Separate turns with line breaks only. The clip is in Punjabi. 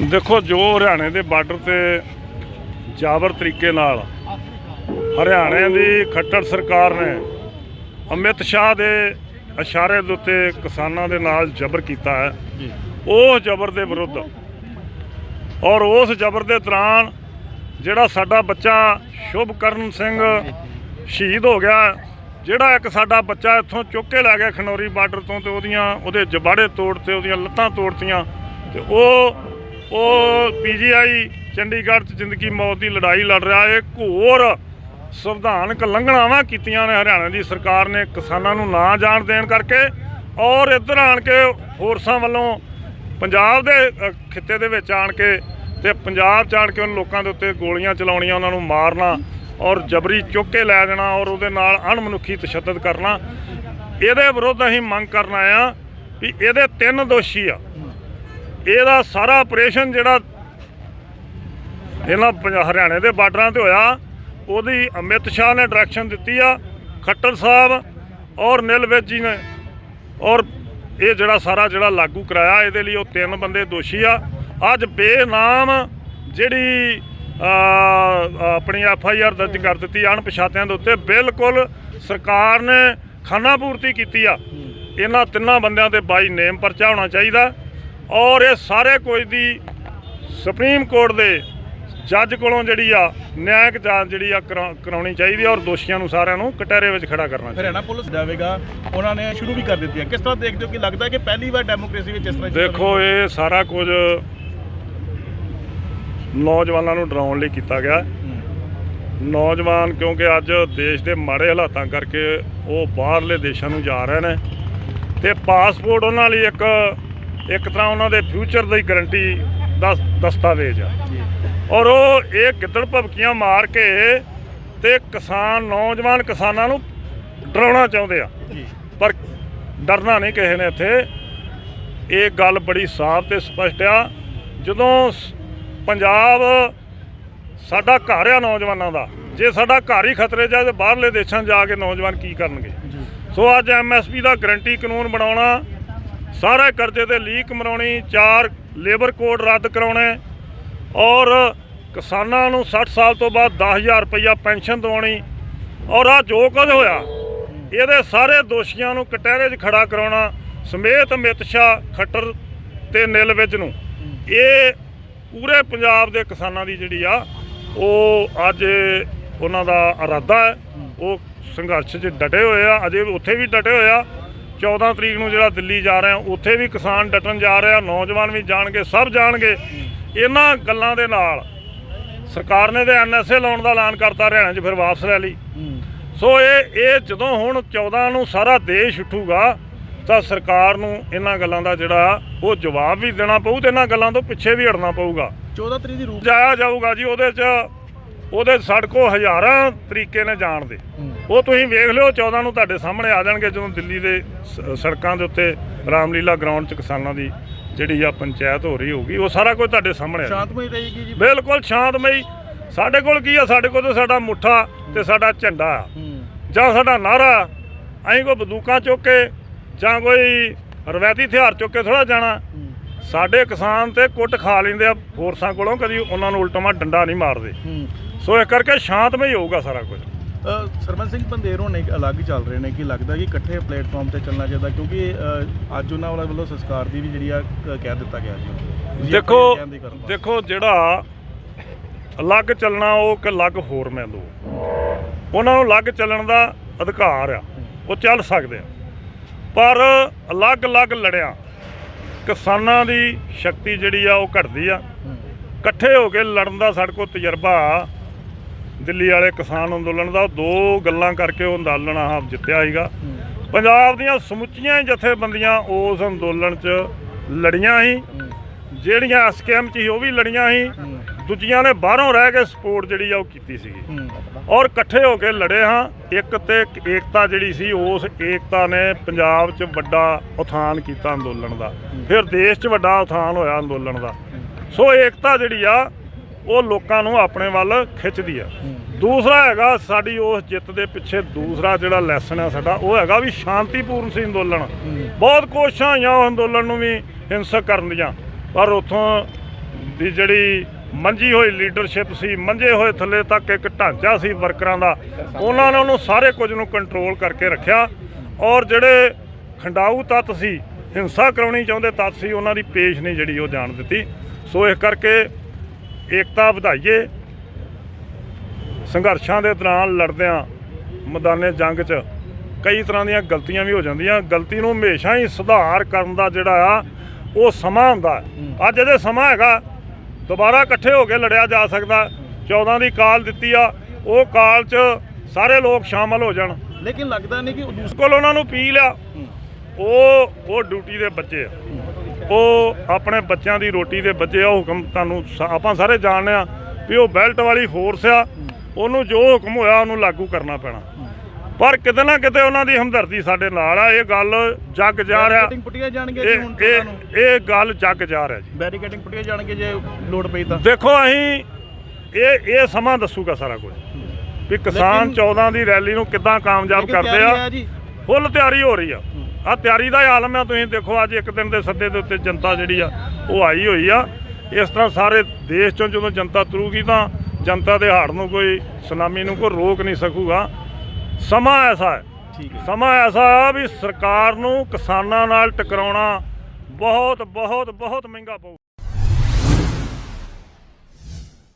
ਦੇਖੋ ਜੋ ਹਰਿਆਣੇ ਦੇ ਬਾਰਡਰ ਤੇ ਜਾਬਰ ਤਰੀਕੇ ਨਾਲ ਹਰਿਆਣੇ ਦੀ ਖੱਟੜ ਸਰਕਾਰ ਨੇ ਅਮਿਤ ਸ਼ਾਹ ਦੇ ਇਸ਼ਾਰੇ ਦੇ ਉੱਤੇ ਕਿਸਾਨਾਂ ਦੇ ਨਾਲ ਜ਼ਬਰ ਕੀਤਾ ਹੈ। ਉਹ ਜ਼ਬਰ ਦੇ ਵਿਰੁੱਧ ਔਰ ਉਸ ਜ਼ਬਰ ਦੇ ਦੌਰਾਨ ਜਿਹੜਾ ਸਾਡਾ ਬੱਚਾ ਸ਼ੁਭਕਰਨ ਸਿੰਘ ਸ਼ਹੀਦ ਹੋ ਗਿਆ ਜਿਹੜਾ ਇੱਕ ਸਾਡਾ ਬੱਚਾ ਇੱਥੋਂ ਚੁੱਕ ਕੇ ਲੈ ਗਿਆ ਖਨੌਰੀ ਬਾਰਡਰ ਤੋਂ ਤੇ ਉਹਦੀਆਂ ਉਹਦੇ ਜਬਾੜੇ ਤੋੜ ਤੇ ਉਹਦੀਆਂ ਲੱਤਾਂ ਤੋੜਤੀਆਂ ਤੇ ਉਹ ਉਹ ਪੀਜੀਆਈ ਚੰਡੀਗੜ੍ਹ 'ਚ ਜ਼ਿੰਦਗੀ ਮੌਤ ਦੀ ਲੜਾਈ ਲੜ ਰਿਹਾ। ਹੈ ਘੋਰ ਸੰਵਿਧਾਨਕ ਲੰਘਣਾਵਾਂ ਕੀਤੀਆਂ ਨੇ ਹਰਿਆਣਾ ਦੀ ਸਰਕਾਰ ਨੇ ਕਿਸਾਨਾਂ ਨੂੰ ਨਾ ਜਾਣ ਦੇਣ ਕਰਕੇ ਔਰ ਇੱਧਰ ਆਣ ਕੇ ਫੋਰਸਾਂ ਵੱਲੋਂ ਪੰਜਾਬ ਦੇ ਖਿੱਤੇ ਦੇ ਵਿੱਚ ਆਣ ਕੇ ਤੇ ਪੰਜਾਬ 'ਚ ਆਣ ਕੇ ਉਹਨਾਂ ਲੋਕਾਂ ਦੇ ਉੱਤੇ ਗੋਲੀਆਂ ਚਲਾਉਣੀਆਂ, ਉਹਨਾਂ ਨੂੰ ਮਾਰਨਾ ਔਰ ਜਬਰੀ ਚੁੱਕ ਕੇ ਲੈ ਜਾਣਾ ਔਰ ਉਹਦੇ ਨਾਲ ਅਣਮਨੁੱਖੀ ਤਸ਼ੱਦਦ ਕਰਨਾ। ਇਹਦੇ ਵਿਰੁੱਧ ਅਸੀਂ ਮੰਗ ਕਰਨ ਆਏ ਆ ਵੀ ਇਹਦੇ ਤਿੰਨ ਦੋਸ਼ੀ ਆ। ਇਹਦਾ ਸਾਰਾ ਆਪਰੇਸ਼ਨ ਜਿਹੜਾ ਇਹਨਾਂ ਪੰਜ- ਹਰਿਆਣੇ ਦੇ ਬਾਰਡਰਾਂ ਤੇ ਹੋਇਆ, ਉਹਦੀ ਅਮਿਤ ਸ਼ਾਹ ਨੇ ਡਾਇਰੈਕਸ਼ਨ ਦਿੱਤੀ ਆ, ਖੱਟਰ ਸਾਹਿਬ ਔਰ ਨਿਲਵੇਜ ਜੀ ਨੇ, ਔਰ ਇਹ ਜਿਹੜਾ ਸਾਰਾ ਜਿਹੜਾ ਲਾਗੂ ਕਰਾਇਆ, ਇਹਦੇ ਲਈ ਉਹ ਤਿੰਨ ਬੰਦੇ ਦੋਸ਼ੀ ਆ। ਅੱਜ ਬੇਨਾਮ ਜਿਹੜੀ ਆਪਣੀ ਐਫ ਆਈ ਆਰ ਦਰਜ ਕਰ ਦਿੱਤੀ, ਅਣਪਛਾਤਿਆਂ ਦੇ ਉੱਤੇ ਬਿਲਕੁਲ ਸਰਕਾਰ ਨੇ ਖਾਨਾ ਪੂਰਤੀ ਕੀਤੀ ਆ। ਇਹਨਾਂ ਤਿੰਨਾਂ ਬੰਦਿਆਂ ਤੇ ਬਾਈ ਨੇਮ ਪਰਚਾ ਹੋਣਾ ਚਾਹੀਦਾ। ਔਰ ਇਹ ਸਾਰੇ ਕੁਝ ਦੀ ਸੁਪਰੀਮ ਕੋਰਟ ਦੇ ਜੱਜ ਕੋਲੋਂ ਜਿਹੜੀ ਆ ਨਿਆਇਕ ਜਾਂਚ ਜਿਹੜੀ ਆ ਕਰਾ- ਕਰਾਉਣੀ ਚਾਹੀਦੀ ਔਰ ਦੋਸ਼ੀਆਂ ਨੂੰ ਸਾਰਿਆਂ ਨੂੰ ਕਟਹਿਰੇ ਵਿੱਚ ਖੜਾ ਕਰਨਾ ਚਾਹੀਦਾ।
ਹਰਿਆਣਾ ਪੁਲਿਸ ਜਾਵੇਗਾ ਉਹਨਾਂ ਨੇ ਸ਼ੁਰੂ ਵੀ ਕਰ ਦਿੱਤੀ ਹੈ ਕਿਸ ਤਰ੍ਹਾਂ ਦੇਖਦੇ ਹੋ ਕਿ ਲੱਗਦਾ ਹੈ ਕਿ ਪਹਿਲੀ ਵਾਰ ਡੈਮੋਕ੍ਰੇਸੀ ਵਿੱਚ ਇਸ ਤਰ੍ਹਾਂ
ਦੇਖੋ ਇਹ ਸਾਰਾ ਕੁਝ ਨੌਜਵਾਨਾਂ ਨੂੰ ਡਰਾਉਣ ਲਈ ਕੀਤਾ ਗਿਆ। ਨੌਜਵਾਨ ਕਿਉਂਕਿ ਅੱਜ ਦੇਸ਼ ਦੇ ਮਾੜੇ ਹਾਲਾਤਾਂ ਕਰਕੇ ਉਹ ਬਾਹਰਲੇ ਦੇਸ਼ਾਂ ਨੂੰ ਜਾ ਰਹੇ ਨੇ। ਤੇ ਪਾਸਪੋਰਟ ਉਹਨਾਂ ਲਈ ਇੱਕ ਇੱਕ ਤਰ੍ਹਾਂ ਉਹਨਾਂ ਦੇ ਫਿਊਚਰ ਦੀ ਗਾਰੰਟੀ ਦਾ ਦਸਤਾਵੇਜ਼ ਆ। ਔਰ ਉਹ ਇਹ ਗਿੱਦੜ ਭਬਕੀਆਂ ਮਾਰ ਕੇ ਤੇ ਕਿਸਾਨ ਨੌਜਵਾਨ ਕਿਸਾਨਾਂ ਨੂੰ ਡਰਾਉਣਾ ਚਾਹੁੰਦੇ ਆ। ਪਰ ਡਰਨਾ ਨਹੀਂ ਕਿਸੇ ਨੇ ਇੱਥੇ। ਇਹ ਗੱਲ ਬੜੀ ਸਾਫ਼ ਤੇ ਸਪਸ਼ਟ ਆ। ਜਦੋਂ ਪੰਜਾਬ ਸਾਡਾ ਘਰ ਆ ਨੌਜਵਾਨਾਂ ਦਾ ਜੇ ਸਾਡਾ ਘਰ ਹੀ ਖਤਰੇ 'ਚ ਆ ਤੇ ਬਾਹਰਲੇ ਦੇਸ਼ਾਂ ਜਾ ਕੇ ਨੌਜਵਾਨ ਕੀ ਕਰਨਗੇ? ਸੋ ਅੱਜ ਐਮਐਸਪੀ ਦਾ ਗਰੰਟੀ ਕਾਨੂੰਨ ਬਣਾਉਣਾ ਸਾਰੇ ਕਰਜ਼ੇ ਤੇ ਲੀਕ ਮਰਾਉਣੀ, ਚਾਰ ਲੇਬਰ ਕੋਡ ਰੱਦ ਕਰਾਉਣੇ ਔਰ ਕਿਸਾਨਾਂ ਨੂੰ 60 ਸਾਲ ਤੋਂ ਬਾਅਦ 10000 ਰੁਪਈਆ ਪੈਨਸ਼ਨ ਦਿਵਾਉਣੀ ਔਰ ਆ ਜੋ ਕੁਝ ਹੋਇਆ, ਇਹਦੇ ਸਾਰੇ ਦੋਸ਼ੀਆਂ ਨੂੰ ਕਟਹਿਰੇ 'ਚ ਖੜਾ ਕਰਾਉਣਾ, ਸਮੇਤ ਅਮਿਤ ਸ਼ਾਹ ਖੱਟਰ ਤੇ ਨਿਲ ਵਿੱਚ ਨੂੰ। ਇਹ ਪੂਰੇ ਪੰਜਾਬ ਦੇ ਕਿਸਾਨਾਂ ਦੀ ਜਿਹੜੀ ਆ, ਉਹ ਅੱਜ ਉਹਨਾਂ ਦਾ ਇਰਾਦਾ ਹੈ। ਉਹ ਸੰਘਰਸ਼ 'ਚ ਡਟੇ ਹੋਏ ਆ, ਅਜੇ ਉੱਥੇ ਵੀ ਡਟੇ ਹੋਏ ਆ। 14 ਤਰੀਕ ਨੂੰ ਜਿਹੜਾ ਦਿੱਲੀ ਜਾ ਰਹੇ ਆ ਉੱਥੇ ਵੀ ਕਿਸਾਨ ਡਟਣ ਜਾ ਰਹੇ ਆ ਨੌਜਵਾਨ ਵੀ ਜਾਣਗੇ ਸਭ ਜਾਣਗੇ। ਇਹਨਾਂ ਗੱਲਾਂ ਦੇ ਨਾਲ ਸਰਕਾਰ ਨੇ ਤੇ ਐਨਐਸਏ ਲਾਉਣ ਦਾ ਐਲਾਨ ਕਰਤਾ ਹਰਿਆਣਾ 'ਚ ਫਿਰ ਵਾਪਸ ਲੈ ਲਈ। ਸੋ ਇਹ ਇਹ ਜਦੋਂ ਹੁਣ 14 ਨੂੰ ਸਾਰਾ ਦੇਸ਼ ਉੱਠੂਗਾ ਤਾਂ ਸਰਕਾਰ ਨੂੰ ਇਹਨਾਂ ਗੱਲਾਂ ਦਾ ਜਿਹੜਾ ਉਹ ਜਵਾਬ ਵੀ ਦੇਣਾ ਪਊ ਤੇ ਇਹਨਾਂ ਗੱਲਾਂ ਤੋਂ ਪਿੱਛੇ ਵੀ ਹਟਣਾ ਪਊਗਾ।
14 ਤਰੀਕ ਦੀ ਰੂਪ
ਜਾਇਆ ਜਾਊਗਾ ਜੀ ਉਹਦੇ 'ਚ ਉਹਦੇ ਸੜਕੋ ਹਜ਼ਾਰਾਂ ਤਰੀਕੇ ਨੇ ਜਾਣ ਦੇ। ਉਹ ਤੁਸੀਂ ਵੇਖ ਲਿਓ 14 ਨੂੰ ਤੁਹਾਡੇ ਸਾਹਮਣੇ ਆ ਜਾਣਗੇ ਜਦੋਂ ਦਿੱਲੀ ਦੇ ਸੜਕਾਂ ਦੇ ਉੱਤੇ ਰਾਮਲੀਲਾ ਗਰਾਊਂਡ 'ਚ ਕਿਸਾਨਾਂ ਦੀ ਜਿਹੜੀ ਆ ਪੰਚਾਇਤ ਹੋ ਰਹੀ ਹੋਊਗੀ ਉਹ ਸਾਰਾ ਕੁਝ ਤੁਹਾਡੇ ਸਾਹਮਣੇ ਆ
ਸ਼ਾਂਤਮਈ ਰਹੇਗੀ ਜੀ।
ਬਿਲਕੁਲ ਸ਼ਾਂਤਮਈ। ਸਾਡੇ ਕੋਲ ਕੀ ਆ? ਸਾਡੇ ਕੋਲ ਤਾਂ ਸਾਡਾ ਮੁੱਠਾ ਤੇ ਸਾਡਾ ਝੰਡਾ ਜਾਂ ਸਾਡਾ ਨਾਰਾ ਅਸੀਂ ਕੋਈ ਬੰਦੂਕਾਂ ਚੁੱਕ ਕੇ ਜਾਂ ਕੋਈ ਰਵਾਇਤੀ ਹਥਿਆਰ ਚੁੱਕ ਕੇ ਥੋੜਾ ਜਾਣਾ। ਸਾਡੇ ਕਿਸਾਨ ਤੇ ਕੁੱਟ ਖਾ ਲੈਂਦੇ ਆ ਫੋਰਸਾਂ ਕੋਲੋਂ ਕਦੀ ਉਹਨਾਂ ਨੂੰ ਉਲਟਮਾ ਡੰਡਾ ਨਹੀਂ ਮਾਰਦੇ। ਸੋ ਇਸ ਕਰਕੇ ਸ਼ਾਂਤਮਈ ਹੋਊਗਾ ਸਾਰਾ ਕੁਝ।
ਸਰਵਨ ਸਿੰਘ ਪੰਦੇਰੋਂ ਇੱਕ ਅਲੱਗ ਚੱਲ ਰਹੇ ਨੇ ਕਿ ਲੱਗਦਾ ਕਿ ਇਕੱਠੇ ਪਲੇਟਫਾਰਮ ਤੇ ਚੱਲਣਾ ਚਾਹੀਦਾ ਕਿਉਂਕਿ ਅੱਜ ਉਹਨਾਂ ਵਾਲਾ ਵੱਲੋਂ ਸੰਸਕਾਰ ਦੀ ਵੀ ਜਿਹੜੀ ਆ ਕ- ਕਹਿ ਦਿੱਤਾ ਗਿਆ ਜੀ
ਦੇਖੋ। ਦੇਖੋ ਜਿਹੜਾ ਅਲੱਗ ਚੱਲਣਾ ਉਹ ਇੱਕ ਅਲੱਗ ਹੋਰ ਮੈਂ ਲੋ ਉਹਨਾਂ ਨੂੰ ਅਲੱਗ ਚੱਲਣ ਦਾ ਅਧਿਕਾਰ ਆ ਉਹ ਚੱਲ ਸਕਦੇ ਆ। ਪਰ ਅਲੱਗ-ਅਲੱਗ ਲੜਿਆ ਕਿਸਾਨਾਂ ਦੀ ਸ਼ਕਤੀ ਜਿਹੜੀ ਆ ਉਹ ਘਟਦੀ ਆ। ਇਕੱਠੇ ਹੋ ਕੇ ਲੜਨ ਦਾ ਸਾਡੇ ਕੋਲ ਤਜਰਬਾ ਦਿੱਲੀ ਵਾਲੇ ਕਿਸਾਨ ਅੰਦੋਲਨ ਦਾ ਦੋ ਗੱਲਾਂ ਕਰਕੇ ਉਹ ਅੰਦੋਲਨ ਆਹ ਜਿੱਤਿਆ ਸੀਗਾ। ਪੰਜਾਬ ਦੀਆਂ ਸਮੁੱਚੀਆਂ ਜਥੇਬੰਦੀਆਂ ਉਸ ਅੰਦੋਲਨ 'ਚ ਲੜੀਆਂ ਸੀ।
ਹੂੰ,
ਜਿਹੜੀਆਂ ਐਸਕੇਐਮ 'ਚ ਸੀ ਉਹ ਵੀ ਲੜੀਆਂ ਸੀ।
ਹੂੰ,
ਦੂਜੀਆਂ ਨੇ ਬਾਹਰੋਂ ਰਹਿ ਕੇ ਸਪੋਰਟ ਜਿਹੜੀ ਆ ਉਹ ਕੀਤੀ ਸੀਗੀ। ਔਰ ਇਕੱਠੇ ਹੋ ਕੇ ਲੜੇ ਹਾਂ। ਇੱਕ ਤੇ ਏਕਤਾ ਜਿਹੜੀ ਸੀ ਉਸ ਏਕਤਾ ਨੇ ਪੰਜਾਬ 'ਚ ਵੱਡਾ ਉਥਾਨ ਕੀਤਾ ਅੰਦੋਲਨ ਦਾ। ਫਿਰ ਦੇਸ਼ 'ਚ ਵੱਡਾ ਉਥਾਨ ਹੋਇਆ ਅੰਦੋਲਨ ਦਾ। ਸੋ ਏਕਤਾ ਜਿਹੜੀ ਆ ਉਹ ਲੋਕਾਂ ਨੂੰ ਆਪਣੇ ਵੱਲ ਖਿੱਚਦੀ ਆ। ਦੂਸਰਾ ਹੈਗਾ ਸਾਡੀ ਉਸ ਜਿੱਤ ਦੇ ਪਿੱਛੇ ਦੂਸਰਾ ਜਿਹੜਾ ਲੈਸਨ ਹੈ ਸਾਡਾ, ਉਹ ਹੈਗਾ ਵੀ ਸ਼ਾਂਤੀਪੂਰਨ ਸੀ ਅੰਦੋਲਨ। ਬਹੁਤ ਕੋਸ਼ਿਸ਼ਾਂ ਹੋਈਆਂ ਉਹ ਅੰਦੋਲਨ ਨੂੰ ਵੀ ਹਿੰਸਕ ਕਰਨ ਦੀਆਂ। ਪਰ ਉੱਥੋਂ ਦੀ ਜਿਹੜੀ ਮੰਜੀ ਹੋਈ ਲੀਡਰਸ਼ਿਪ ਸੀ, ਮੰਜੇ ਹੋਏ ਥੱਲੇ ਤੱਕ ਇੱਕ ਢਾਂਚਾ ਸੀ ਵਰਕਰਾਂ ਦਾ, ਉਹਨਾਂ ਨੇ ਉਹਨੂੰ ਸਾਰੇ ਕੁਝ ਨੂੰ ਕੰਟਰੋਲ ਕਰਕੇ ਰੱਖਿਆ। ਔਰ ਜਿਹੜੇ ਖੰਡਾਊ ਤੱਤ ਸੀ, ਹਿੰਸਾ ਕਰਾਉਣੀ ਚਾਹੁੰਦੇ ਤੱਤ ਸੀ, ਉਹਨਾਂ ਦੀ ਪੇਸ਼ ਨਹੀਂ ਜਿਹੜੀ ਉਹ ਜਾਣ ਦਿੱਤੀ। ਸੋ ਇਸ ਕਰਕੇ ਏਕਤਾ ਵਧਾਈਏ। ਸੰਘਰਸ਼ਾਂ ਦੇ ਦੌਰਾਨ ਲੜਦਿਆਂ ਮੈਦਾਨੇ ਜੰਗ 'ਚ ਕਈ ਤਰ੍ਹਾਂ ਦੀਆਂ ਗਲਤੀਆਂ ਵੀ ਹੋ ਜਾਂਦੀਆਂ। ਗਲਤੀ ਨੂੰ ਹਮੇਸ਼ਾ ਹੀ ਸੁਧਾਰ ਕਰਨ ਦਾ ਜਿਹੜਾ ਆ ਉਹ ਸਮਾਂ ਹੁੰਦਾ। ਅੱਜ ਇਹਦੇ ਸਮਾਂ ਹੈਗਾ। ਦੁਬਾਰਾ ਇਕੱਠੇ ਹੋ ਕੇ ਲੜਿਆ ਜਾ ਸਕਦਾ। 14 ਦੀ ਕਾਲ ਦਿੱਤੀ ਆ। ਉਹ ਕਾਲ 'ਚ ਸਾਰੇ ਲੋਕ ਸ਼ਾਮਲ ਹੋ ਜਾਣ।
ਲੇਕਿਨ ਲੱਗਦਾ ਨਹੀਂ ਕਿ ਦੂਸਰੇ
ਕੋਲ ਉਹਨਾਂ ਨੂੰ ਪੀ ਲਿਆ ਉਹ ਉਹ ਡਿਊਟੀ ਦੇ ਬੱਚੇ ਆ। ਉਹ ਆਪਣੇ ਬੱਚਿਆਂ ਦੀ ਰੋਟੀ ਦੇ ਬੱਚੇ ਆ ਹੁਕਮ ਤੁਹਾਨੂੰ ਸ- ਆਪਾਂ ਸਾਰੇ ਜਾਣਦੇ ਆ ਵੀ ਉਹ ਬੈਲਟ ਵਾਲੀ ਫੋਰਸ ਆ ਉਹਨੂੰ ਜੋ ਹੁਕਮ ਹੋਇਆ ਉਹਨੂੰ ਲਾਗੂ ਕਰਨਾ ਪੈਣਾ। ਪਰ ਕਿਤੇ ਨਾ ਕਿਤੇ ਉਹਨਾਂ ਦੀ ਹਮਦਰਦੀ ਸਾਡੇ ਨਾਲ ਆ ਇਹ ਗੱਲ ਜੱਗ ਜਾ ਰਿਹਾ।
ਬੈਰੀਕੇਡਿੰਗ ਪੁੱਟੀਆਂ ਜਾਣਗੀਆਂ ਜੀ ਹੁਣ
ਇਹ ਗੱਲ ਜੱਗ ਜਾ ਰਿਹਾ ਜੀ।
ਬੈਰੀਕੇਡਿੰਗ ਪੁੱਟੀਆਂ ਜਾਣਗੇ ਜੇ ਲੋਡ ਪਈ ਤਾਂ।
ਦੇਖੋ ਅਸੀਂ ਇਹ ਇਹ ਸਮਾਂ ਦੱਸੂਗਾ ਸਾਰਾ ਕੁਝ। ਵੀ ਕਿਸਾਨ
ਲੇਕਿਨ-
14 ਦੀ ਰੈਲੀ ਨੂੰ ਕਿੱਦਾਂ ਕਾਮਯਾਬ
ਲੇਕਿਨ
ਕਰਦੇ
ਤਿਆਰੀ
ਆ
ਹੈ ਜੀ।
ਫੁੱਲ ਤਿਆਰੀ ਹੋ ਰਹੀ ਆ। ਆ ਤਿਆਰੀ ਦਾ ਆਲਮ ਆ ਤੁਸੀਂ ਦੇਖੋ ਅੱਜ ਇੱਕ ਦਿਨ ਦੇ ਸੱਦੇ ਦੇ ਉੱਤੇ ਜਨਤਾ ਜਿਹੜੀ ਆ ਉਹ ਆਈ ਹੋਈ ਆ। ਇਸ ਤਰ੍ਹਾਂ ਸਾਰੇ ਦੇਸ਼ ਚੋਂ ਜਦੋਂ ਜਨਤਾ ਤੁਰੂਗੀ ਤਾਂ ਜਨਤਾ ਦੇ ਹਾੜ ਨੂੰ ਕੋਈ ਸੁਨਾਮੀ ਨੂੰ ਕੋਈ ਰੋਕ ਨਹੀਂ ਸਕੂਗਾ। ਸਮਾਂ ਐਸਾ
ਹੈ।
ਸਮਾਂ ਐਸਾ ਆ ਵੀ ਸਰਕਾਰ ਨੂੰ ਕਿਸਾਨਾਂ ਨਾਲ ਟਕਰਾਉਣਾ ਬਹੁਤ ਬਹੁਤ ਬਹੁਤ ਮਹਿੰਗਾ ਪਊ।